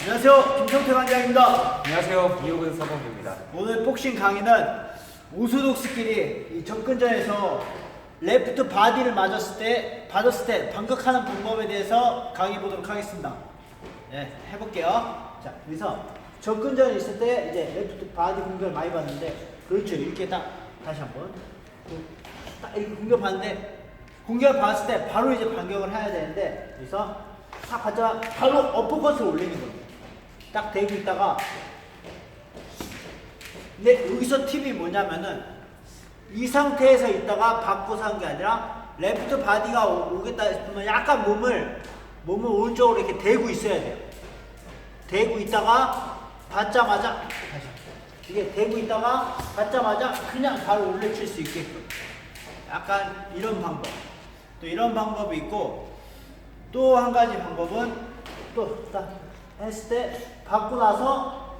안녕하세요. 김성태 관장입니다. 안녕하세요. 이호근 사범입니다. 오늘 복싱 강의는 오소독스끼리 이 접근전에서 레프트 바디를 맞았을 때, 받았을 때 반격하는 방법에 대해서 강의 보도록 하겠습니다. 네, 해볼게요. 자, 여기서 접근전에 있을 때 이제 레프트 바디 공격을 많이 받는데, 그렇죠. 이렇게 딱 다시 한번 딱 이렇게 공격 받는데 공격을 받았을 때 바로 이제 반격을 해야 되는데 여기서 딱 받자 바로 어퍼컷을 올리는 겁니다. 딱 대고 있다가 근데 여기서 팁이 뭐냐면은 이 상태에서 있다가 바꿔서 한 게 아니라 레프트 바디가 오- 오겠다 싶으면 약간 몸을 몸을 오른쪽으로 이렇게 대고 있어야 돼요. 대고 있다가 받자마자 이게 대고 있다가 받자마자 그냥 바로 올려칠 수 있게끔. 약간 이런 방법. 또 이런 방법이 있고 또 한 가지 방법은 또 딱 했을 때 받고 나서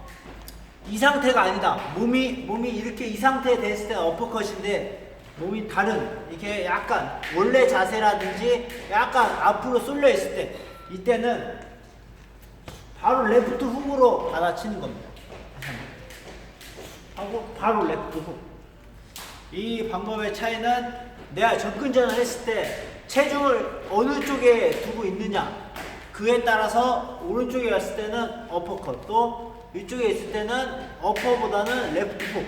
이 상태가 아니다. 몸이 몸이 이렇게 이 상태 됐을 때는 어퍼컷인데 몸이 다른 이렇게 약간 원래 자세라든지 약간 앞으로 쏠려 있을 때 이때는 바로 레프트 훅으로 받아치는 겁니다. 하고 바로 레프트 훅. 이 방법의 차이는 내가 접근전을 했을 때 체중을 어느 쪽에 두고 있느냐 그에 따라서 오른쪽에 갔을 때는 어퍼컷 또 이쪽에 있을 때는 어퍼보다는 레프트 훅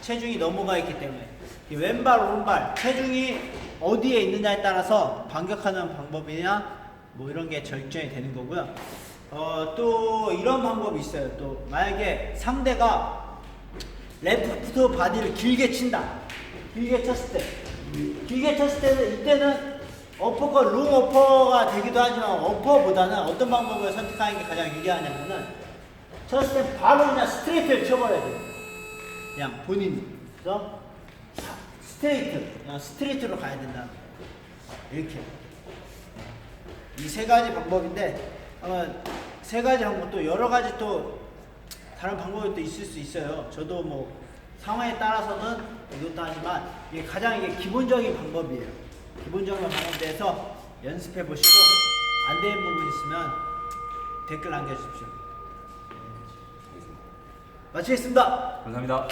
체중이 넘어가 있기 때문에 이 왼발 오른발 체중이 어디에 있느냐에 따라서 반격하는 방법이냐 뭐 이런 게 결정이 되는 거고요. 어, 또 이런 방법이 있어요. 또 만약에 상대가 레프트 바디를 길게 친다. 길게 쳤을 때. 길게 쳤을 때는 이때는 어퍼가 롱 어퍼가 되기도 하지만 어퍼보다는 어떤 방법을 선택하는 게 가장 유리하냐면은 쳤을 때 바로 그냥 스트레이트를 쳐버려야 돼요. 그냥 본인이. 그래서 스트레이트. 그냥 스트레이트로 가야 된다. 이렇게. 이 세 가지 방법인데 아마 세 가지 방법 또 여러 가지 또 다른 방법이 또 있을 수 있어요. 저도 뭐 상황에 따라서는 이것도 하지만 이게 가장 이게 기본적인 방법이에요. 기본적인 방법에서 연습해 보시고 안 되는 부분 있으면 댓글 남겨주십시오. 마치겠습니다. 감사합니다.